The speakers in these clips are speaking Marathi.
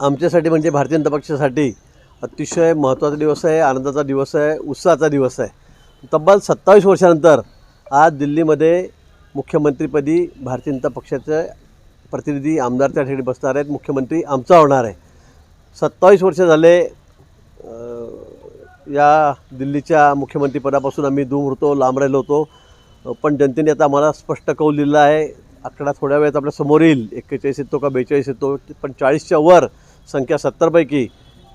आमच्यासाठी म्हणजे भारतीय जनता पक्षासाठी अतिशय महत्त्वाचा दिवस आहे आनंदाचा दिवस आहे उत्साहाचा दिवस आहे. तब्बल सत्तावीस वर्षानंतर आज दिल्लीमध्ये मुख्यमंत्रीपदी भारतीय जनता पक्षाचे प्रतिनिधी आमदार त्या ठिकाणी बसणार आहेत. मुख्यमंत्री आमचा होणार आहे. सत्तावीस वर्ष झाले या दिल्लीच्या मुख्यमंत्रीपदापासून आम्ही दूर होतो लांब राहिलो होतो. पण जनतेने आता आम्हाला स्पष्ट कौल दिला आहे. आकडा थोड्या वेळात आपल्यासमोर येईल. एक्केचाळीस येतो का बेचाळीस येतो? पण चाळीसच्या वर संख्या सत्तरपैकी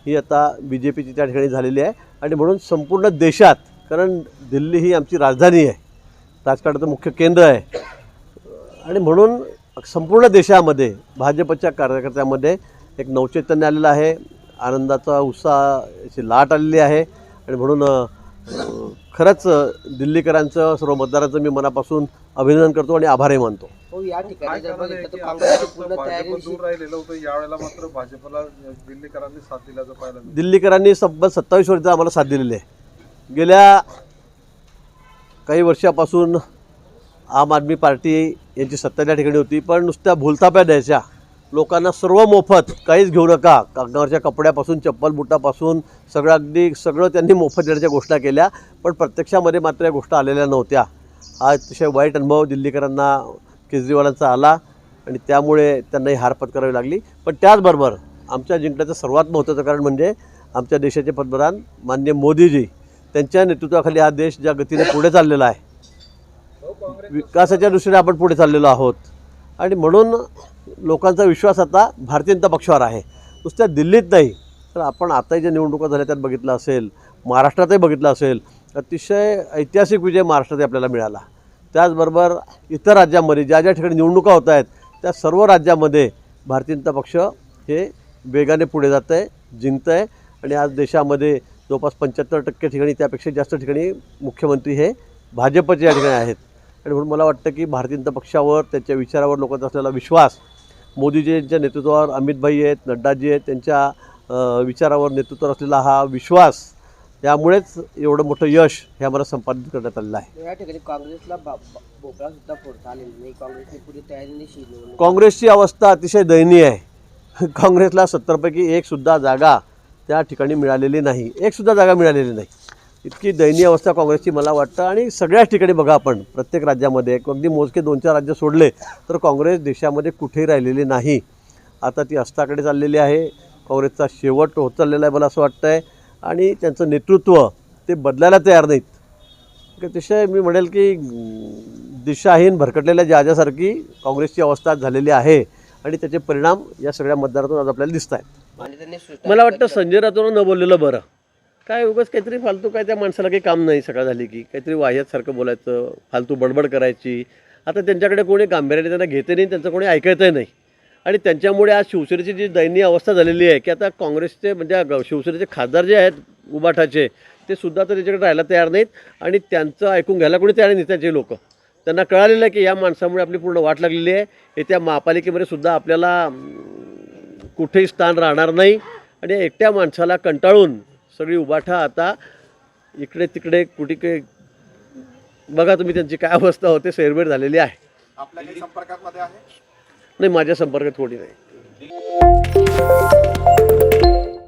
ही आता बी जे पीची त्या ठिकाणी झालेली आहे. आणि म्हणून संपूर्ण देशात कारण दिल्ली ही आमची राजधानी आहे राजकारणाचं मुख्य केंद्र आहे. आणि म्हणून संपूर्ण देशामध्ये भाजपच्या कार्यकर्त्यामध्ये एक नवचैतन्य आलेलं आहे आनंदाचा उत्साहाची लाट आलेली आहे. आणि म्हणून खरंच दिल्लीकरांचं सर्व मतदारांचं मी मनापासून अभिनंदन करतो आणि आभारही मानतो. हो या काय ठिकाणी जर कारण आहे बघितलं की तर काँग्रेसची आता पूर्ण तयारी भाजप दूर राहिलेलं होतं यावेळेला मात्र भाजपला दिल्लीकरांनी साथ दिल्याचं पाहायला मिळालं. दिल्लीकरांनी तब्बल सत्तावीस वर्ष आम्हाला साथ दिलेली आहे. गेल्या काही वर्षापासून आम आदमी पार्टी यांची सत्ता त्या ठिकाणी होती पण नुसत्या भूलथाप्या द्यायच्या. लोकांना सर्व मोफत काहीच घेऊ नका. कागदावरच्या कपड्यापासून चप्पल बुटापासून सगळं अगदी सगळं त्यांनी मोफत देण्याच्या घोषणा केल्या पण प्रत्यक्षामध्ये मात्र या गोष्टी आलेल्या नव्हत्या. हा अतिशय वाईट अनुभव दिल्लीकरांना केजरीवालांचा आला आणि त्यामुळे त्यांनाही हार पत्करावी लागली. पण त्याचबरोबर आमच्या जिंकण्याचं सर्वात महत्त्वाचं कारण म्हणजे आमच्या देशाचे पंतप्रधान माननीय मोदीजी त्यांच्या नेतृत्वाखाली हा देश ज्या गतीने पुढे चाललेला आहे विकासाच्या दृष्टीने आपण पुढे चाललेलो आहोत. आणि म्हणून लोकांचा विश्वास आता भारतीय जनता पक्षावर आहे. नुसत्या दिल्लीत नाही तर आपण आताही ज्या निवडणुका झाल्या त्यात बघितलं असेल महाराष्ट्रातही बघितलं असेल अतिशय ऐतिहासिक विजय महाराष्ट्रातही आपल्याला मिळाला. त्याचबरोबर इतर राज्यांमध्ये ज्या ज्या ठिकाणी निवडणुका होत आहेत त्या सर्व राज्यामध्ये भारतीय जनता पक्ष हे वेगाने पुढे जात आहे जिंकतं आहे. आणि आज देशामध्ये जवळपास पंच्याहत्तर टक्के ठिकाणी त्यापेक्षा जास्त ठिकाणी मुख्यमंत्री हे भाजपचे या ठिकाणी आहेत. आणि म्हणून मला वाटतं की भारतीय जनता पक्षावर त्यांच्या विचारावर लोकांचा असलेला विश्वास मोदीजींच्या नेतृत्वावर अमितभाई आहेत नड्डाजी आहेत त्यांच्या विचारावर नेतृत्वावर असलेला हा विश्वास त्यामुळेच एवढं मोठं यश हे आम्हाला संपादित करण्यात आलेलं आहे. या ठिकाणी काँग्रेसला बा- बा- भोपळा सुद्धा फोडता आलेला नाही. काँग्रेसने पुढे तयारी निशी निवडणूक काँग्रेसची अवस्था अतिशय दयनीय आहे. काँग्रेसला सत्तरपैकी एकसुद्धा जागा त्या ठिकाणी मिळालेली नाही. एकसुद्धा जागा मिळालेली नाही. इतकी दयनीय अवस्था काँग्रेसची मला वाटतं. आणि सगळ्याच ठिकाणी बघा आपण प्रत्येक राज्यामध्ये अगदी मोजके दोन चार राज्य सोडले तर काँग्रेस देशामध्ये कुठेही राहिलेली नाही. आता ती अस्ताकडे चाललेली आहे. काँग्रेसचा शेवट होत चाललेला आहे मला असं वाटतं आहे आणि त्यांचं नेतृत्व ते बदलायला तयार नाहीत. अतिशय मी म्हणेल की दिशाहीन भरकटलेल्या जहाजासारखी काँग्रेसची अवस्था झालेली आहे आणि त्याचे परिणाम या सगळ्या मतदारातून आज आपल्याला दिसत आहेत मला वाटतं संजय राठोड न बोललेलं बरं. काय उगाच काहीतरी फालतू काय त्या माणसाला काही काम नाही सकाळ झाली की. काहीतरी वाह्यातसारखं बोलायचं फालतू बडबड करायची. आता त्यांच्याकडे कोणी गांभीर्याने त्यांना घेते नाही त्यांचं कोणी ऐकायचंही नाही. आणि त्यांच्यामुळे आज शिवसेनेची जी दयनीय अवस्था झालेली आहे की आता काँग्रेसचे म्हणजे शिवसेनेचे खासदार जे आहेत उबाठाचे ते सुद्धा तर त्याच्याकडे राहायला तयार नाहीत आणि त्यांचं ऐकून घ्यायला कोणी तयार नाही त्यांचे लोक. त्यांना कळालेलं आहे की या माणसामुळे आपली पूर्ण वाट लागलेली आहे. येत्या महापालिकेमध्ये सुद्धा आपल्याला कुठेही स्थान राहणार नाही. आणि एकट्या माणसाला कंटाळून सगळी उबाठा आता इकडे तिकडे कुठे काही बघा तुम्ही त्यांची काय अवस्था होते सैरभैर झालेली आहे. आपल्या संपर्कामध्ये आहे? नाही माझ्या संपर्कात कोणी नाही.